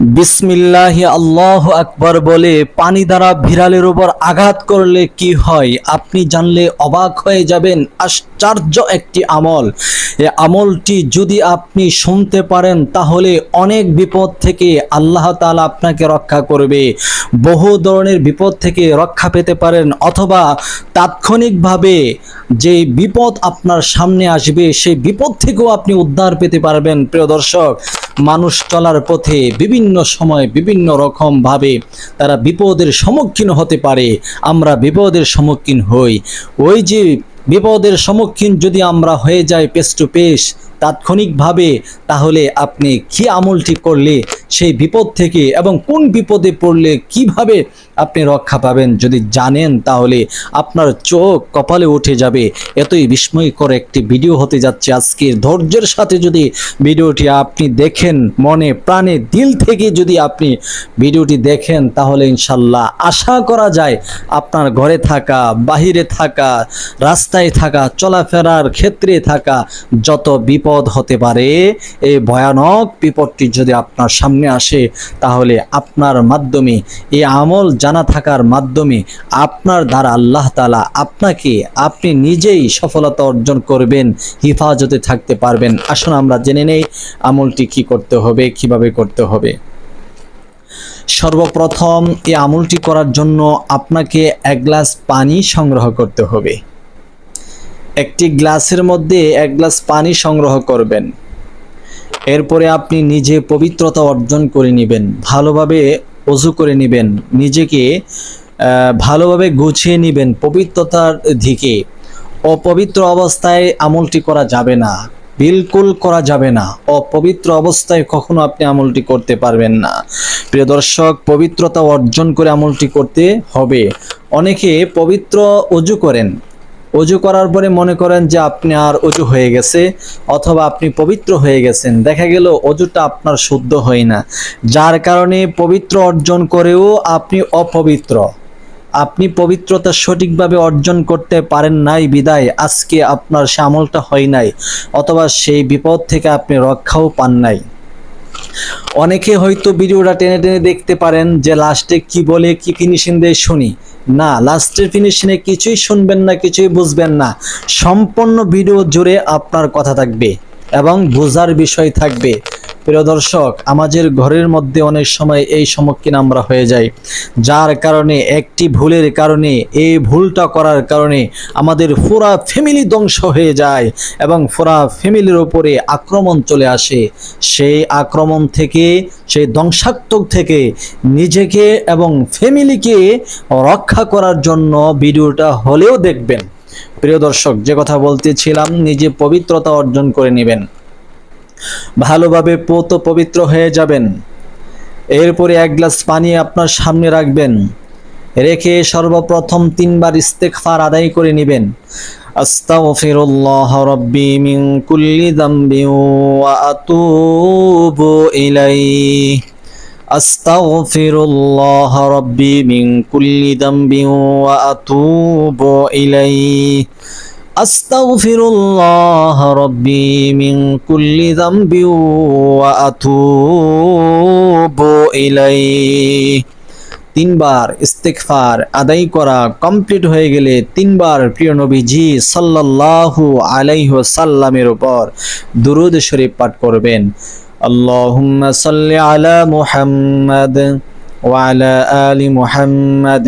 বিসমিল্লাহি আল্লাহ আকবর বলে পানি দ্বারা বিড়ালের উপর আঘাত করলে কি হয়? আপনি জানলে অবাক হয়ে যাবেন। আশ্চর্য একটি আমল। এই আমলটি যদি আপনি শুনতে পারেন, তাহলে অনেক বিপদ থেকে আল্লাহ তাআলা আপনাকে রক্ষা করবে। বহু ধরনের বিপদ থেকে রক্ষা পেতে পারেন, অথবা তাৎক্ষণিকভাবে যে বিপদ আপনার সামনে আসবে, সেই বিপদ থেকেও আপনি উদ্ধার পেতে পারবেন। প্রিয় দর্শক মানুষ চলার পথে বিভিন্ন সময় বিভিন্ন রকম ভাবে তারা বিপদের সম্মুখীন হতে পারে। আমরা বিপদের সম্মুখীন হই। ওই যে বিপদের সম্মুখীন যদি আমরা হয়ে যাই পেস টু পেস তাৎক্ষণিকভাবে তাহলে আপনি কি আমলটি করলে সেই বিপদ থেকে এবং কোন বিপদে পড়লে কীভাবে আপনি রক্ষা পাবেন যদি জানেন তাহলে আপনার চোখ কপালে উঠে যাবে। এতই বিস্ময়কর একটি ভিডিও হতে যাচ্ছে আজকের। ধৈর্যের সাথে যদি ভিডিওটি আপনি দেখেন মনে, প্রাণে, দিল থেকে যদি আপনি ভিডিওটি দেখেন তাহলে ইনশাল্লাহ আশা করা যায় আপনার ঘরে থাকা, বাহিরে থাকা, রাস্তায় থাকা, চলাফেরার ক্ষেত্রে থাকা যত বিপদ হতে পারে, এই ভয়ানক বিপদটি যদি আপনার সামনে আসে, তাহলে আপনার মাধ্যমে, এই আমল জানা থাকার মাধ্যমে আপনার দ্বারা আল্লাহ তালা আপনাকে আপনি নিজেই সফলতা অর্জন করবেন, হিফাজতে থাকতে পারবেন। আসুন আমরা জেনে নেই আমলটি কি করতে হবে, কীভাবে করতে হবে। সর্বপ্রথম এই আমলটি করার জন্য আপনাকে এক গ্লাস পানি সংগ্রহ করতে হবে। একটি গ্লাসের মধ্যে এক গ্লাস পানি সংগ্রহ করবেন। এরপরে আপনি নিজে পবিত্রতা অর্জন করে নেবেন, ভালোভাবে অজু করে নেবেন, নিজেকে ভালোভাবে গুছিয়ে নেবেন পবিত্রতার দিকে। অপবিত্র অবস্থায় আমলটি করা যাবে না, বিলকুল করা যাবে না, অপবিত্র অবস্থায় কখনো আপনি আমলটি করতে পারবেন না। প্রিয় দর্শক, পবিত্রতা অর্জন করে আমলটি করতে হবে। অনেকে পবিত্র অজু করেন অজু করার পরে মনে করেন যে আপনি আর অজু হয়ে গেছে অথবা আপনি পবিত্র হয়ে গেছেন। দেখা গেল অজুটা আপনার শুদ্ধ হয় না। যার কারণে পবিত্র অর্জন করেও আপনি অপবিত্র। আপনি পবিত্রতা সঠিকভাবে অর্জন করতে পারেন নাই বিদায়, আজকে আপনার সে হয় নাই অথবা সেই বিপদ থেকে আপনি রক্ষাও পান নাই। অনেকে হয়তো ভিডিওটা টেনে টেনে দেখতে পারেন যে লাস্টে কি বলে, কি ফিনিশিং দিয়ে শুনি। না, লাস্টের ফিনিশিংয়ে কিছুই শুনবেন না, কিছুই বুঝবেন না। সম্পূর্ণ ভিডিও জুড়ে আপনার কথা থাকবে এবং বোঝার বিষয় থাকবে। প্রিয় দর্শক, আমাদের ঘরের মধ্যে অনেক সময় এই সম্মুখীন আমরা হয়ে যাই। যার কারণে, একটি ভুলের কারণে, এই ভুলটা করার কারণে আমাদের পুরা ফ্যামিলি ধ্বংস হয়ে যায় এবং পুরা ফ্যামিলির উপরে আক্রমণ চলে আসে। সেই আক্রমণ থেকে, সেই ধ্বংসাত্মক থেকে নিজেকে এবং ফ্যামিলিকে রক্ষা করার জন্য ভিডিওটা হলেও দেখবেন। প্রিয় দর্শক, যে কথা বলতেছিলাম, নিজে পবিত্রতা অর্জন করে নেবেন। ভালোভাবে পোত পবিত্র হয়ে যাবেন। এরপরে এক গ্লাস পানি আপনার সামনে রাখবেন। রেখে সর্বপ্রথম তিনবার ইস্তেকফার আদায় করে নেবেন। আস্তাগফিরুল্লাহ রাব্বি মিন কুল্লি যামবি ওয়া আতুবু ইলাইহি। আস্তাগফিরুল্লাহ রাব্বি মিন কুল্লি যামবি ওয়া আতুবু ইলাইহি। أستغفر الله ربي من كل ذنب وأتوب إليه তিনবার ইস্তেকফার আদায় করা কমপ্লিট হয়ে গেলে তিনবার প্রিয় নবীজি সাল্লাল্লাহু আলাইহি সাল্লামের উপর দুরুদ শরীফ পাঠ করবেন আল্লাহুম্মা সাল্লি আলা মুহাম্মাদ ওয়া আলা আলি মুহাম্মাদ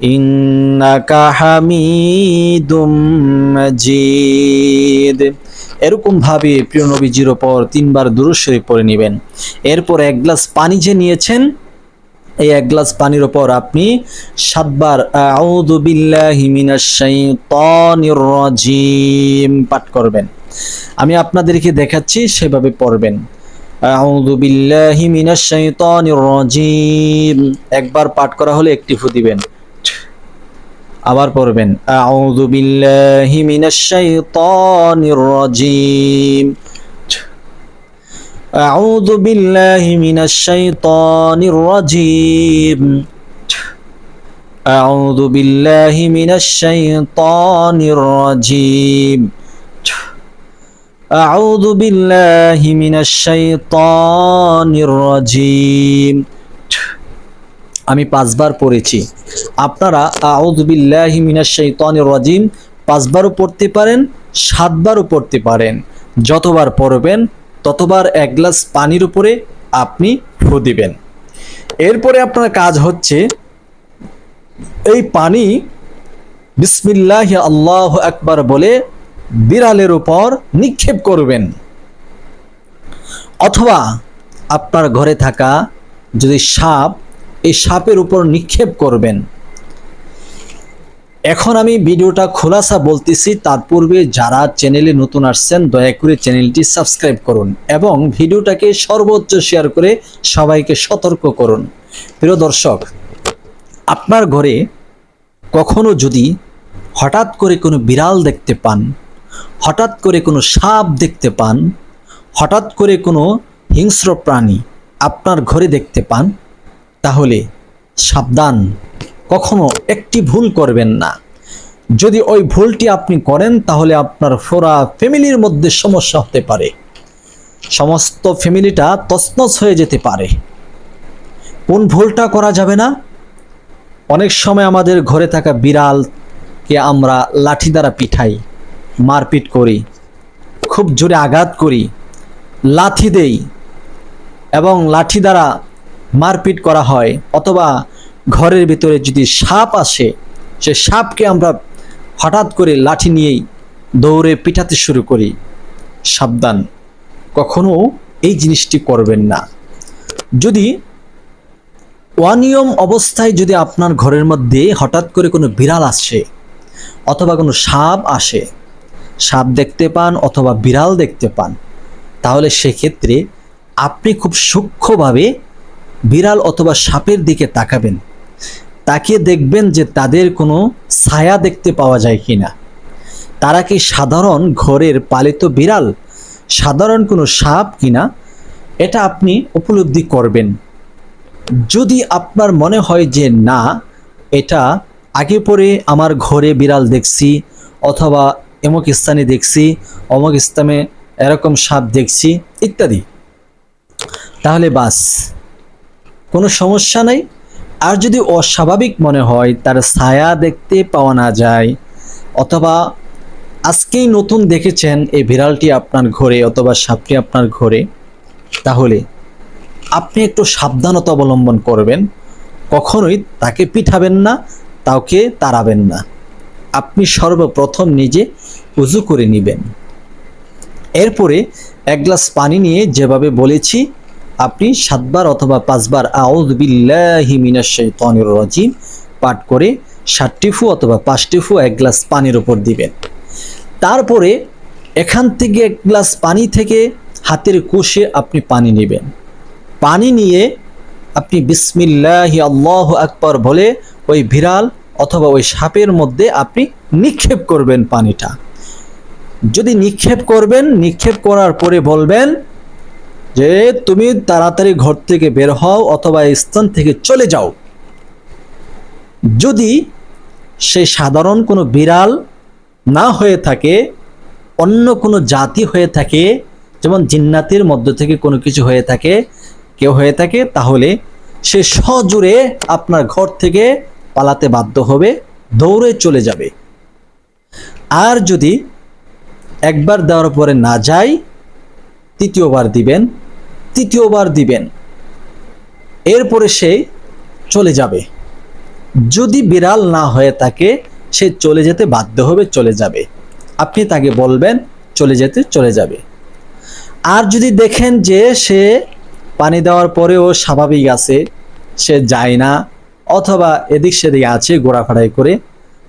ইন্নাকা হামিদুম মাজিদ। এরকম ভাবে প্রিয় নবীজির ওপর তিনবার দুরূদ শরীফ পড়ে নেবেন। এরপর এক গ্লাস পানি যে নিয়েছেন, এই এক গ্লাস পানির ওপর আপনি সাতবার রাজিম পাঠ করবেন। আমি আপনাদেরকে দেখাচ্ছি, সেভাবে পড়বেন। রাজিম। একবার পাঠ করা হলে একটি ফু দিবেন। আবার পড়বেন, আউযু বিল্লাহি মিনাশ শাইতানির রাজিম। আউযু বিল্লাহি মিনাশ শাইতানির রাজিম। আউযু বিল্লাহি মিনাশ শাইতানির রাজিম। আউযু বিল্লাহি মিনাশ শাইতানির রাজিম। আমি পাঁচবার পড়েছি। আপনারা আউযু বিল্লাহি মিনাশ শাইতানির রাজিম পাঁচবারও পড়তে পারেন, সাতবারও পড়তে পারেন। যতবার পড়বেন, ততবার এক গ্লাস পানির উপরে আপনি ফু দিবেন। এরপরে আপনার কাজ হচ্ছে, এই পানি বিসমিল্লাহ আল্লাহ আকবার বলে বিড়ালের উপর নিক্ষেপ করবেন। অথবা আপনার ঘরে থাকা যদি সাপ এই সাপের উপর নিক্ষেপ করবেন। এখন আমি ভিডিওটা খোলাসা বলতেছি, তার পূর্বে যারা চ্যানেলে নতুন আসছেন, দয়া করে চ্যানেলটি সাবস্ক্রাইব করুন এবং ভিডিওটাকে সর্বোচ্চ শেয়ার করে সবাইকে সতর্ক করুন। প্রিয় দর্শক, আপনার ঘরে কখনো যদি হঠাৎ করে কোনো বিড়াল দেখতে পান, হঠাৎ করে কোনো সাপ দেখতে পান, হঠাৎ করে কোনো হিংস্র প্রাণী আপনার ঘরে দেখতে পান তাহলে সাবধান। কখনো একটি ভুল করবেন না। যদি ওই ভুলটি আপনি করেন, তাহলে আপনার ফোরা ফ্যামিলির মধ্যে সমস্যা হতে পারে। সমস্ত ফ্যামিলিটা তছনছ হয়ে যেতে পারে। কোন ভুলটা করা যাবে না? অনেক সময় আমাদের ঘরে থাকা বিড়ালকে আমরা লাঠি দ্বারা পিঠাই, মারপিট করি, খুব জোরে আঘাত করি, লাথি দেই এবং লাঠি দ্বারা মারপিট করা হয়, অথবা ঘরের ভিতরে যদি সাপ আসে, সে সাপকে আমরা হঠাৎ করে লাঠি নিয়েই দৌড়ে পিঠাতে শুরু করি। সাবধান, কখনো এই জিনিসটি করবেন না। যদি অনিয়ম অবস্থায় যদি আপনার ঘরের মধ্যে হঠাৎ করে কোনো বিড়াল আসে, অথবা কোনো সাপ আসে, সাপ দেখতে পান অথবা বিড়াল দেখতে পান, তাহলে সেক্ষেত্রে আপনি খুব সূক্ষ্মভাবে বিড়াল অথবা সাপের দিকে তাকাবেন, তাকিয়ে দেখবেন যে তাদের কোনো ছায়া দেখতে পাওয়া যায় কি না তারা কি সাধারণ ঘরের পালিত বিড়াল, সাধারণ কোনো সাপ কিনা, এটা আপনি উপলব্ধি করবেন। যদি আপনার মনে হয় যে না, এটা আগে পরে আমার ঘরে বিড়াল দেখছি, অথবা এমক স্থানে দেখছি, অমক স্থানে এরকম সাপ দেখছি, ইত্যাদি। তাহলে বাস। কোনো সমস্যা নেই। আর যদি অস্বাভাবিক মনে হয়, তার ছায়া দেখতে পাওয়া না যায়, অথবা আজকেই নতুন দেখেছেন এই বিড়ালটি আপনার ঘরে অথবা সাপটি আপনার ঘরে, তাহলে আপনি একটু সাবধানতা অবলম্বন করবেন। কখনোই তাকে পিঠাবেন না তাকে তাড়াবেন না। আপনি সর্বপ্রথম নিজে উজু করে নেবেন। এরপরে এক গ্লাস পানি নিয়ে যেভাবে বলেছি আপনি সাতবার অথবা পাঁচবার আউদ বিল্লাহি মিনাশ শাইতানির রাজিম পাঠ করে ষাটটি ফু অথবা পাঁচটি ফু এক গ্লাস পানির উপর দিবেন। তারপরে এখান থেকে এক গ্লাস পানি থেকে হাতের কোষে আপনি পানি নেবেন। পানি নিয়ে আপনি বিসমিল্লাহি আল্লাহ আকবর বলে ওই বিড়াল অথবা ওই সাপের মধ্যে আপনি নিক্ষেপ করবেন পানিটা। যদি নিক্ষেপ করবেন, নিক্ষেপ করার পরে বলবেন যে তুমি তাড়াতাড়ি ঘর থেকে বের হও অথবা স্থান থেকে চলে যাও। যদি সে সাধারণ কোনো বিড়াল না হয়ে থাকে, অন্য কোনো জাতি হয়ে থাকে, যেমন জিন্নাতের মধ্য থেকে কোনো কিছু হয়ে থাকে, কেউ হয়ে থাকে, তাহলে সে সজোরে আপনার ঘর থেকে পালাতে বাধ্য হবে, দৌড়ে চলে যাবে। আর যদি একবার দেওয়ার পরে না যায়, তৃতীয়বার দিবেন তৃতীয়বার দিবেন। এরপরে সে চলে যাবে। যদি বিড়াল না হয়ে থাকে, সে চলে যেতে বাধ্য হবে, চলে যাবে। আপনি তাকে বলবেন, চলে যেতে, চলে যাবে। আর যদি দেখেন যে সে পানি দেওয়ার পরেও স্বাভাবিক আছে, সে যায় না, অথবা এদিক সেদিক আছে ঘোরাফেরাই করে,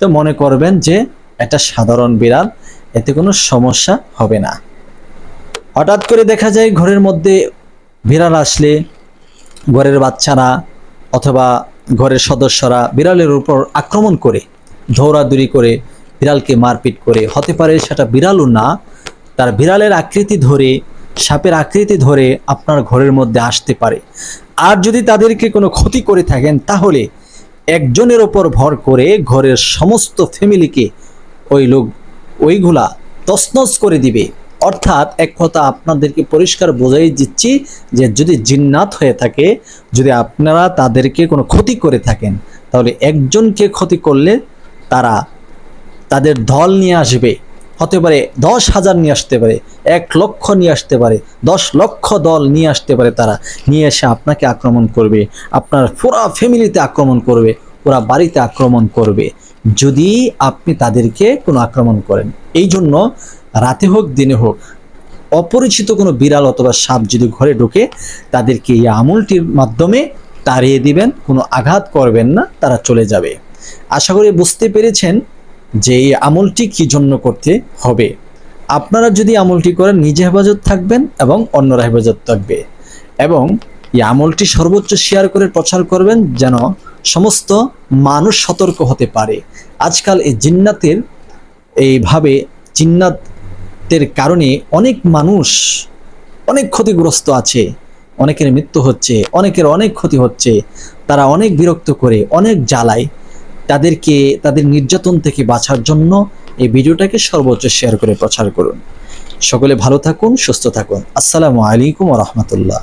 তো মনে করবেন যে এটা সাধারণ বিড়াল, এতে কোনো সমস্যা হবে না। হঠাৎ করে দেখা যায় ঘরের মধ্যে বিড়াল আসলে ঘরের বাচ্চারা অথবা ঘরের সদস্যরা বিড়ালের উপর আক্রমণ করে, দৌড়াদৌড়ি করে বিড়ালকে মারপিট করে। হতে পারে সেটা বিড়ালও না, তার বিড়ালের আকৃতি ধরে, সাপের আকৃতি ধরে আপনার ঘরের মধ্যে আসতে পারে। আর যদি তাদেরকে কোনো ক্ষতি করে থাকেন, তাহলে একজনের ওপর ভর করে ঘরের সমস্ত ফ্যামিলিকে ওই লোক, ওইগুলা তছনছ করে দিবে। অর্থাৎ এক কথা আপনাদেরকে পরিষ্কার বোঝাই দিচ্ছি যে যদি জিন্নাত হয়ে থাকে, যদি আপনারা তাদেরকে কোনো ক্ষতি করে থাকেন, তাহলে একজনকে ক্ষতি করলে তারা তাদের দল নিয়ে আসবে। হতে পারে দশ হাজার নিয়ে আসতে পারে, এক লক্ষ নিয়ে আসতে পারে, দশ লক্ষ দল নিয়ে আসতে পারে তারা। নিয়ে এসে আপনাকে আক্রমণ করবে, আপনার পুরা ফ্যামিলিতে আক্রমণ করবে, পুরা বাড়িতে আক্রমণ করবে। যদি আপনি তাদেরকে কোনো আক্রমণ করেন এই জন্য রাতে হোক, দিনে হোক, অপরিচিত কোনো বিড়াল অথবা সাপ যদি ঘরে ঢোকে, তাদেরকে এই আমলটির মাধ্যমে তাড়িয়ে দিবেন, কোনো আঘাত করবেন না, তারা চলে যাবে। আশা করি বুঝতে পেরেছেন যে এই আমলটি কি জন্য করতে হবে। আপনারা যদি আমলটি করেন, নিজে হেফাজত থাকবেন এবং অন্যরা হেফাজত থাকবে। এবং এই আমলটি সর্বোচ্চ শেয়ার করে প্রচার করবেন যেন সমস্ত মানুষ সতর্ক হতে পারে। আজকাল এই জিন্নাতের এইভাবে জিন্নাতের কারণে অনেক মানুষ অনেক ক্ষতিগ্রস্ত আছে, অনেকের মৃত্যু হচ্ছে, অনেকের অনেক ক্ষতি হচ্ছে, তারা অনেক বিরক্ত করে, অনেক জ্বালায়। তাদেরকে, তাদের নির্যাতন থেকে বাঁচার জন্য এই ভিডিওটাকে সর্বোচ্চ শেয়ার করে প্রচার করুন। সকলে ভালো থাকুন, সুস্থ থাকুন। আসসালামু আলাইকুম রহমতুল্লাহ।